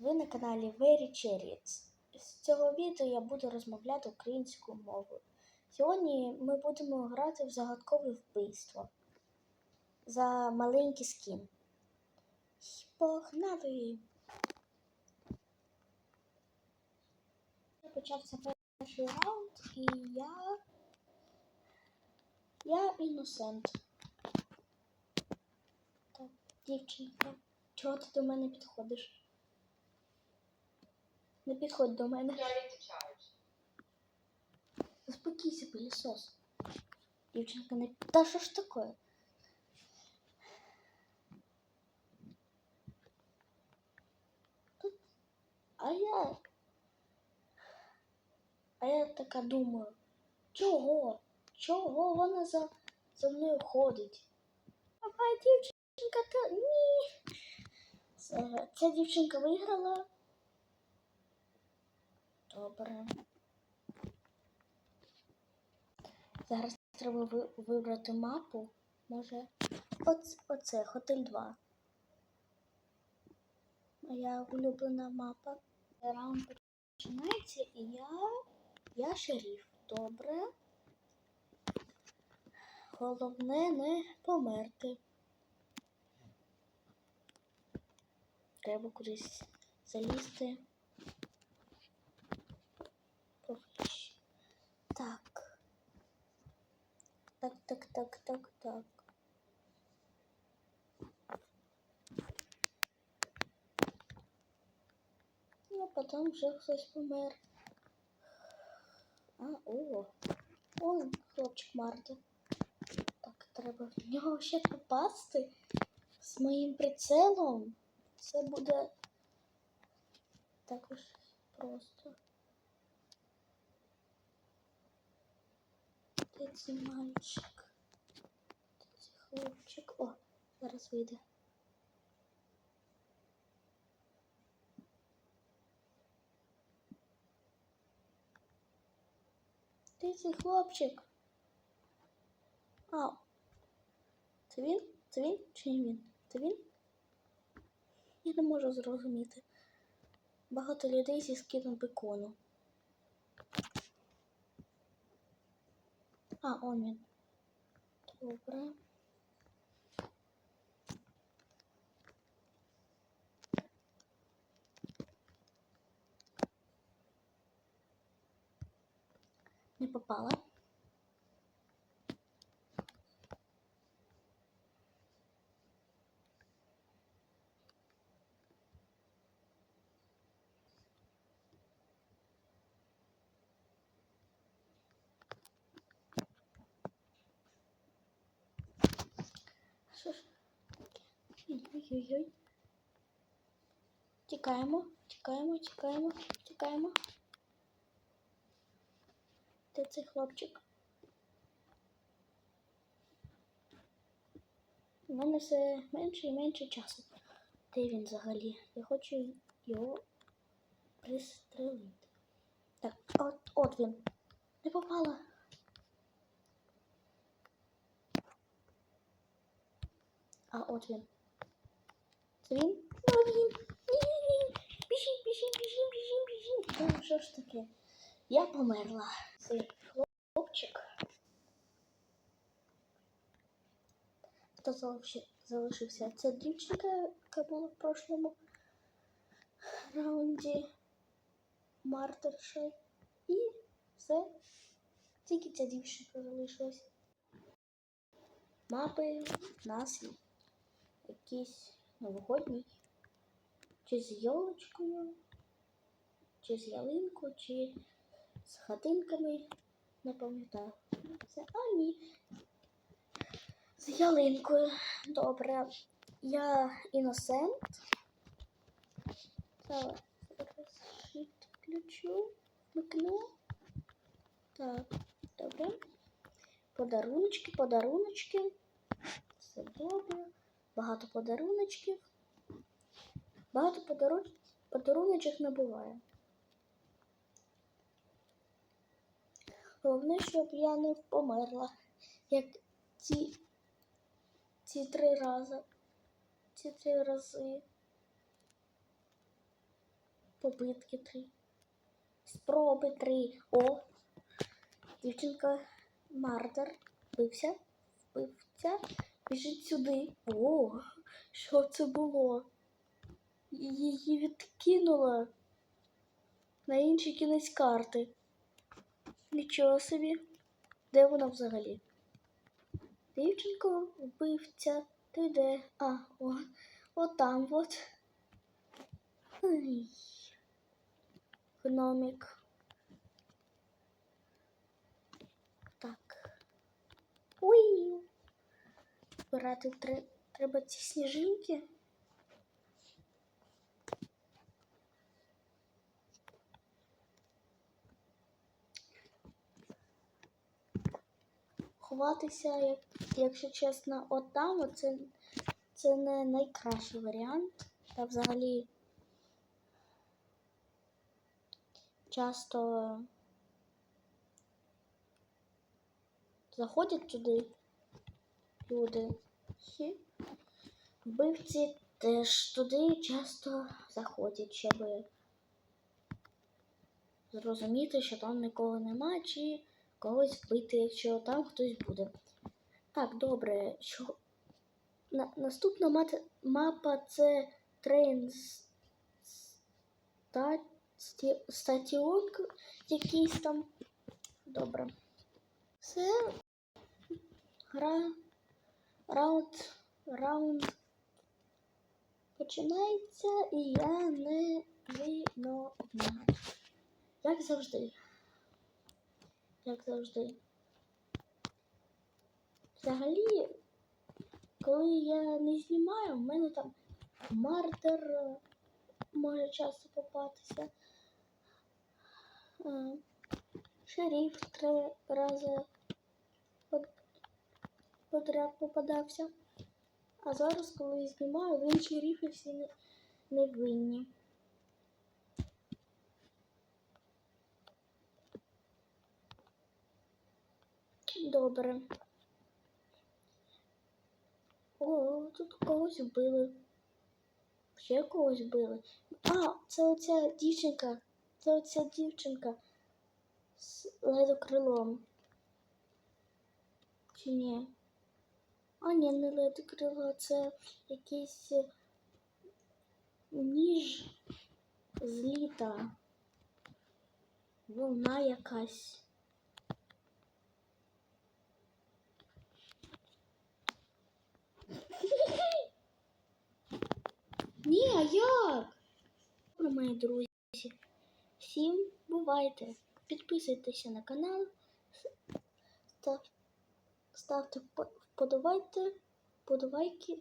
Ви на каналі Very Cherry. З цього відео я буду розмовляти українською мовою. Сьогодні ми будемо грати в загадкове вбивство за маленький скін. Погнали! Почався перший раунд, і я. Я іносент. Так, дівчинка, чого ти до мене підходиш? Не підходь до мене. To charge. Заспокійся, пилісос. Дівчинка не. Та що ж таке? Тут... А я. А я така думаю, чого? Чого вона за, за мною ходить? Давай, дівчинка, та ні. Ця дівчинка виграла. Добре. Зараз треба вибрати мапу. Може. Оце, оце Хотель 2. Моя улюблена мапа. Раунд починається і я. Я шериф. Добре. Головне не померти. Треба кудись залізти. Поки що. Так. Так, так, так, так, так. Ну, потім вже хтось помер. А, о, он хлопчик Марта. Так, треба в нього ще попасти з моїм прицелом. Це буде також просто. Цей мальчик? Цей хлопчик? О, зараз вийде. Де цей хлопчик? А, це він? Це він чи не він? Це він? Я не можу зрозуміти. Багато людей зі скином бекону. А, он він. Добре. Не попала. Що ж? Ой-ой-ой. Тікаємо, тікаємо, тікаємо, тікаємо. Де цей хлопчик? У мене все менше і менше часу. Де він взагалі? Я хочу його пристрелити. Так, от, от він. Не попала. А от він. Він? Ну він. Ні-ні-ні. Біжіть, біжіть, біжіть, біжіть, біжіть. Ну що ж таке? Я померла. Цей хлопчик. Хто залишився? Це дівчинка, яка була в прошлому раунді. Мартерша. І все. Тільки ця дівчинка залишилась. Мапи нас є. Новогодній. Чи з йолочкою, чи з ялинкою, чи з хатинками. Не пам'ятаю. Це а ні. З ялинкою. Добре. Я іносент. Зараз включу. Вмикну. Так, добре. Подаруночки, подаруночки. Все добре. Багато подаруночків. Багато подарун... подаруночок не буває. Головне, щоб я не померла, як ці, ці три рази. Ці три рази. Попитки три. Спроби три. О! Дівчинка Мартер. Вбився. Вбивця. Біжить сюди. О! Що це було? Її відкинула на інший кінець карти. Нічого собі. Де вона взагалі? Дівчинко, вбивця, ти де? А, о, там от. Ай. Так. Уй. Збирати тре- треба ці сніжинки. Ховатися, якщо чесно, от там, от це, це не найкращий варіант. Та взагалі часто заходять туди люди. Вбивці теж туди часто заходять, щоб зрозуміти, що там нікого нема, чи когось вбити, якщо там хтось буде. Так, добре. Що... На... Наступна мати... мапа це трейн ста... сті... якийсь там. Добре. Все. Гра. Раунд. Раунд. Починається і я не виновна. Як завжди. Як завжди. Взагалі, коли я не знімаю, в мене там мартер е, може часто попатися. Е, Шериф три рази подряд попадався. А зараз, коли я знімаю, він шерифи всі не, не винні. Добре. О, тут когось вбили. Ще когось вбили. А, це оця дівчинка. Це оця дівчинка з ледокрилом. Чи ні? А, ні, не ледокрило, це якийсь е, ніж з літа. Волна якась. Ні, а як? Добре, мої друзі. Всім бувайте. Підписуйтеся на канал. Став, ставте вподобайки, вподобайки